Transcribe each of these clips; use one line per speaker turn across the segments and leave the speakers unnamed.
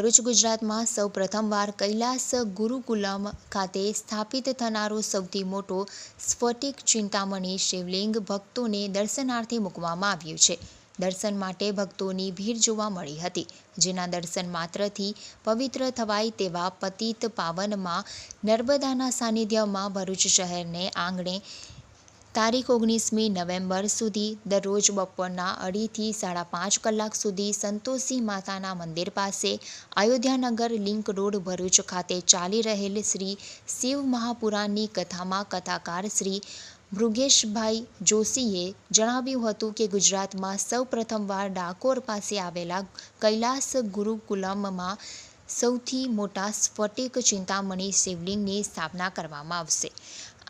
ભરૂચ ગુજરાતમાં સૌ પ્રથમવાર કૈલાસ ગુરુકુલમ ખાતે સ્થાપિત થનારો સૌથી મોટો સ્ફટિક ચિંતામણી શિવલિંગ ભક્તોને દર્શનાર્થે મૂકવામાં આવ્યું છે. દર્શન માટે ભક્તોની ભીડ જોવા મળી હતી, જેના દર્શન માત્રથી પવિત્ર થવાય તેવા પતિત પાવનમાં નર્મદાના સાનિધ્યમાં ભરૂચ શહેરને આંગણે તારીખ ઓગણીસમી નવેમ્બર સુધી દરરોજ બપોરના અઢીથી સાડા પાંચ કલાક સુધી સંતોષી માતાના મંદિર પાસે અયોધ્યાનગર લિંક રોડ ભરૂચ ખાતે ચાલી રહેલ શ્રી શિવ મહાપુરાણની કથામાં કથાકાર શ્રી મૃગેશભાઈ જોશીએ જણાવ્યું હતું કે ગુજરાતમાં સૌ પ્રથમવાર ડાકોર પાસે આવેલા કૈલાસ ગુરુકુલમમાં સૌથી મોટા સ્ફટિક ચિંતામણી શિવલિંગની સ્થાપના કરવામાં આવશે.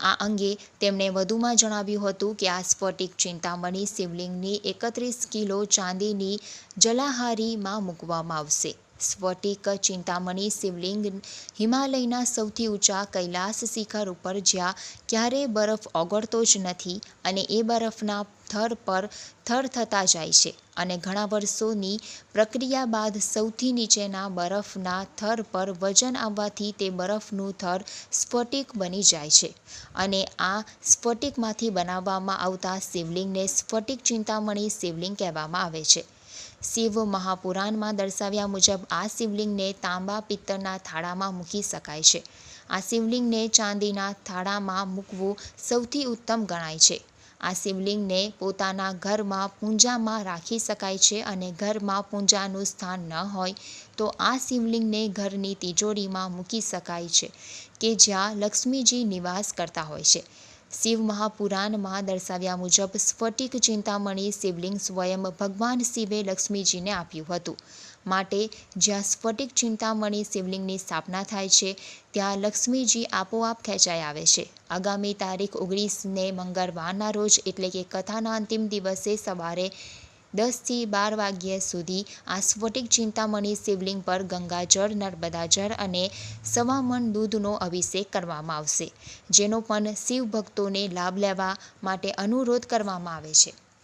આ અંગે તેમણે વધુમાં જણાવ્યું હતું કે આ સ્ફટિક ચિંતામણી શિવલિંગની એકત્રીસ કિલો ચાંદીની જલાહારીમાં મૂકવામાં આવશે. સ્ફટિક, ચિંતામણી, શિવલિંગ, હિમાલયના સૌથી ઊંચા કૈલાસ શિખર ઉપર જ્યાં ક્યારેય બરફ ઓગળતો જ નથી અને એ બરફના થર પર થર થતા જાય છે અને ઘણા વર્ષોની પ્રક્રિયા બાદ સૌથી નીચેના બરફના થર પર વજન આવવાથી તે બરફનું થર સ્ફટિક બની જાય છે. અને આ સ્ફટિકમાંથી બનાવવામાં આવતા શિવલિંગને સ્ફટિક ચિંતામણી શિવલિંગ કહેવામાં આવે છે. શિવ મહાપુરાણમાં દર્શાવ્યા મુજબ આ શિવલિંગને તાંબા પિત્તળના થાળામાં મૂકી શકાય છે. આ શિવલિંગને ચાંદીના થાળામાં મૂકવું સૌથી ઉત્તમ ગણાય છે. આ શિવલિંગને પોતાના ઘરમાં પૂજામાં રાખી શકાય છે અને ઘરમાં પૂજાનું સ્થાન ન હોય તો આ શિવલિંગને ઘરની તિજોરીમાં મૂકી શકાય છે કે જ્યાં લક્ષ્મીજી નિવાસ કરતા હોય છે. શિવ મહાપુરાણમાં દર્શાવ્યા મુજબ સ્ફટિક ચિંતામણી શિવલિંગ સ્વયં ભગવાન શિવે લક્ષ્મીજીને આપ્યું હતું. માટે જ્યાં સ્ફટિક ચિંતામણી શિવલિંગની સ્થાપના થાય છે, ત્યાં લક્ષ્મીજી આપોઆપ ખેંચાઈ આવે છે. આગામી તારીખ ઓગણીસને મંગળવારના રોજ એટલે કે કથાના અંતિમ દિવસે સવારે દસથી બાર વાગ્યા સુધી આ સ્ફટિક ચિંતામણી શિવલિંગ પર ગંગાજળ નર્મદા જળ અને સવા મણ દૂધનો અભિષેક કરવામાં આવશે, જેનો પણ શિવ ભક્તોને લાભ લેવા માટે અનુરોધ કરવામાં આવે છે.